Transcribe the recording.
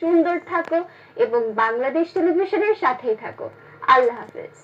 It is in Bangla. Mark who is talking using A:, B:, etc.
A: সুন্দর থাকো এবং বাংলাদেশ টেলিভিশনের সাথেই থাকো। আল্লাহ হাফেজ।